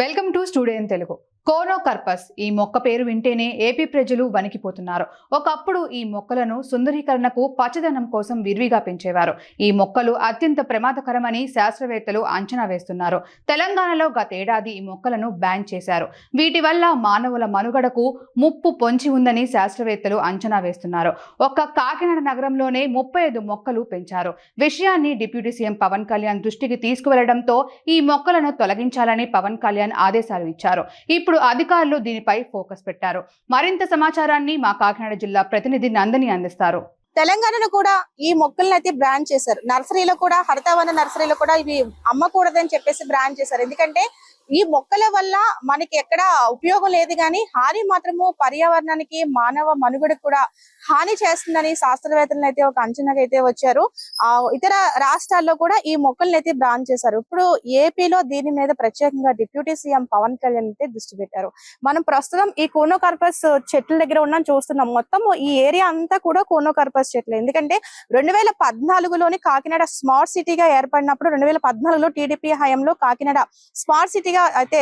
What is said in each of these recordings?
welcome to studio in Telugu కోనోకర్పస్ ఈ మొక్క పేరు వింటేనే ఏపీ ప్రజలు వణికిపోతున్నారు. ఒకప్పుడు ఈ మొక్కలను సుందరీకరణకు పచ్చదనం కోసం విరివిగా పెంచేవారు. ఈ మొక్కలు అత్యంత ప్రమాదకరమని శాస్త్రవేత్తలు అంచనా వేస్తున్నారు. తెలంగాణలో గతేడాది ఈ మొక్కలను బ్యాన్ చేశారు. వీటి వల్ల మానవుల మనుగడకు ముప్పు పొంచి ఉందని శాస్త్రవేత్తలు అంచనా వేస్తున్నారు. ఒక్క కాకినాడ నగరంలోనే ముప్పై ఐదు మొక్కలు పెంచారు. విషయాన్ని డిప్యూటీ సీఎం పవన్ కళ్యాణ్ దృష్టికి తీసుకువెళ్ళడంతో ఈ మొక్కలను తొలగించాలని పవన్ కళ్యాణ్ ఆదేశాలు ఇచ్చారు. ఇప్పుడు అధికారులు దీనిపై ఫోకస్ పెట్టారు. మరింత సమాచారాన్ని మా కాకినాడ జిల్లా ప్రతినిధి నందని అందిస్తారు. తెలంగాణలో కూడా ఈ మొక్కలను అయితే బ్రాండ్ చేశారు. నర్సరీలో కూడా హరితవన నర్సరీలో కూడా ఇవి అమ్మకూడదని చెప్పేసి బ్రాండ్ చేశారు. ఎందుకంటే ఈ మొక్కల వల్ల మనకి ఎక్కడ ఉపయోగం లేదు కానీ హాని మాత్రము పర్యావరణానికి మానవ మనుగడకు కూడా హాని చేస్తుందని శాస్త్రవేత్తలను అయితే ఒక అంచనాకి అయితే వచ్చారు. ఆ ఇతర రాష్ట్రాల్లో కూడా ఈ మొక్కలను అయితే బ్రాండ్ చేశారు. ఇప్పుడు ఏపీలో దీని మీద ప్రత్యేకంగా డిప్యూటీ సీఎం పవన్ కళ్యాణ్ అయితే దృష్టి పెట్టారు. మనం ప్రస్తుతం ఈ కోనోకార్పస్ చెట్ల దగ్గర ఉన్నాం చూస్తున్నాం. మొత్తం ఈ ఏరియా అంతా కూడా కోనోకార్పస్ చెట్లు. ఎందుకంటే రెండు వేల పద్నాలుగులోని కాకినాడ స్మార్ట్ సిటీగా ఏర్పడినప్పుడు రెండు వేల పద్నాలుగులో టీడీపీ హయాంలో కాకినాడ స్మార్ట్ సిటీ సిటీగా అయితే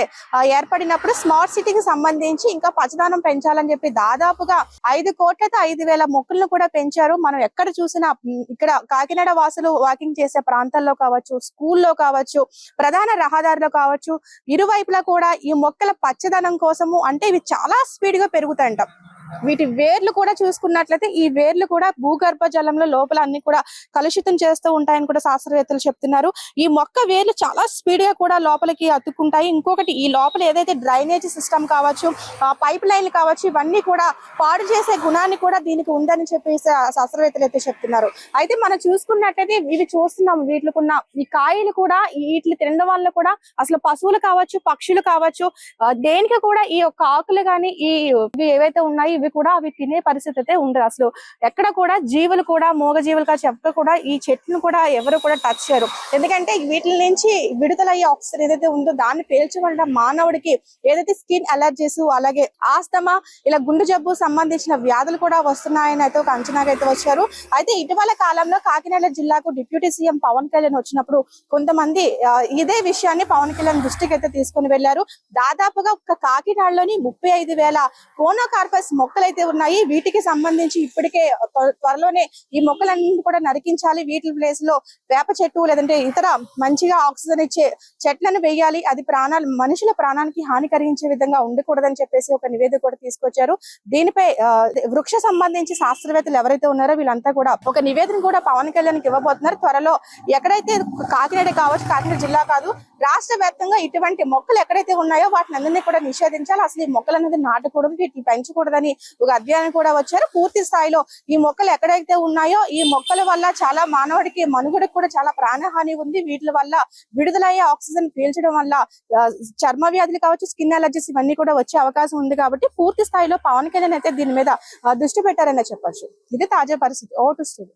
ఏర్పడినప్పుడు స్మార్ట్ సిటీకి సంబంధించి ఇంకా పచ్చదనం పెంచాలని చెప్పి దాదాపుగా ఐదు కోట్లతో ఐదు వేల మొక్కలను కూడా పెంచారు. మనం ఎక్కడ చూసినా ఇక్కడ కాకినాడ వాసులు వాకింగ్ చేసే ప్రాంతాల్లో కావచ్చు స్కూల్లో కావచ్చు ప్రధాన రహదారిలో కావచ్చు ఇరువైపులా కూడా ఈ మొక్కల పచ్చదనం కోసము అంటే ఇవి చాలా స్పీడ్గా పెరుగుతాయంట. వీటి వేర్లు కూడా చూసుకున్నట్లయితే ఈ వేర్లు కూడా భూగర్భ జలంలో లోపల అన్ని కూడా కలుషితం చేస్తూ ఉంటాయని కూడా శాస్త్రవేత్తలు చెప్తున్నారు. ఈ మొక్క వేర్లు చాలా స్పీడ్గా కూడా లోపలికి అతుక్కుంటాయి. ఇంకొకటి ఈ లోపల ఏదైతే డ్రైనేజ్ సిస్టమ్ కావచ్చు పైప్ లైన్లు కావచ్చు ఇవన్నీ కూడా పాడు చేసే గుణాన్ని కూడా దీనికి ఉందని చెప్పి శాస్త్రవేత్తలు అయితే చెప్తున్నారు. అయితే మనం చూసుకున్నట్లయితే ఇవి చూస్తున్నాం వీటికున్న ఈ కాయలు కూడా వీటిని తినడం వల్ల కూడా అసలు పశువులు కావచ్చు పక్షులు కావచ్చు దేనికి కూడా ఈ యొక్క ఆకులు కానీ ఈ ఏవైతే ఉన్నాయి ఇవి కూడా అవి తినే పరిస్థితి అయితే ఉండదు. అసలు ఎక్కడ కూడా జీవులు కూడా మూగ జీవులుగా కావచ్చు కూడా ఈ చెట్లను కూడా ఎవరు కూడా టచ్ చేయరు. ఎందుకంటే వీటి నుంచి విడుదలయ్యే ఆక్సిజన్ ఏదైతే ఉందో దాన్ని పీల్చడం మానవుడికి ఏదైతే స్కిన్ అలర్జీస్ అలాగే ఆస్తమా ఇలా గుండె జబ్బు సంబంధించిన వ్యాధులు కూడా వస్తున్నాయని అయితే ఒక అంచనాగా అయితే వచ్చారు. అయితే ఇటీవల కాలంలో కాకినాడ జిల్లాకు డిప్యూటీ సీఎం పవన్ కళ్యాణ్ వచ్చినప్పుడు కొంతమంది ఇదే విషయాన్ని పవన్ కళ్యాణ్ దృష్టికి అయితే తీసుకుని వెళ్ళారు దాదాపుగా ఒక కాకినాడలోని ముప్పై ఐదు వేల కోనోకార్పస్ మొక్కలైతే ఉన్నాయి. వీటికి సంబంధించి ఇప్పటికే త్వరలోనే ఈ మొక్కలన్నీ కూడా నరికించాలి. వీటి ప్లేస్లో వేప చెట్టు లేదంటే ఇతర మంచిగా ఆక్సిజన్ ఇచ్చే చెట్లను వేయాలి. అది ప్రాణాలు మనుషుల ప్రాణానికి హాని కలిగించే విధంగా ఉండకూడదని చెప్పేసి ఒక నివేదిక కూడా తీసుకొచ్చారు. దీనిపై వృక్ష సంబంధించి శాస్త్రవేత్తలు ఎవరైతే ఉన్నారో వీళ్ళంతా కూడా ఒక నివేదన కూడా పవన్ కళ్యాణ్ ఇవ్వబోతున్నారు. త్వరలో ఎక్కడైతే కాకినాడ కావచ్చు కాకినాడ జిల్లా కాదు రాష్ట్ర వ్యాప్తంగా ఇటువంటి మొక్కలు ఎక్కడైతే ఉన్నాయో వాటిని అందరినీ కూడా నిషేధించాలి. అసలు ఈ మొక్కలు అనేది నాటకూడదు వీటిని పెంచకూడదని ఒక అధ్యయనం కూడా వచ్చారు. పూర్తి స్థాయిలో ఈ మొక్కలు ఎక్కడైతే ఉన్నాయో ఈ మొక్కల వల్ల చాలా మానవుడికి మనుగడకు కూడా చాలా ప్రాణహాని ఉంది. వీటి వల్ల విడుదలయ్యే ఆక్సిజన్ పీల్చడం వల్ల చర్మ వ్యాధులు కావచ్చు స్కిన్ అలర్జీస్ ఇవన్నీ కూడా వచ్చే అవకాశం ఉంది కాబట్టి పూర్తి స్థాయిలో పవన్ కళ్యాణ్ అయితే దీని మీద దృష్టి పెట్టారనే చెప్పొచ్చు. ఇది తాజా పరిస్థితి. Vote studio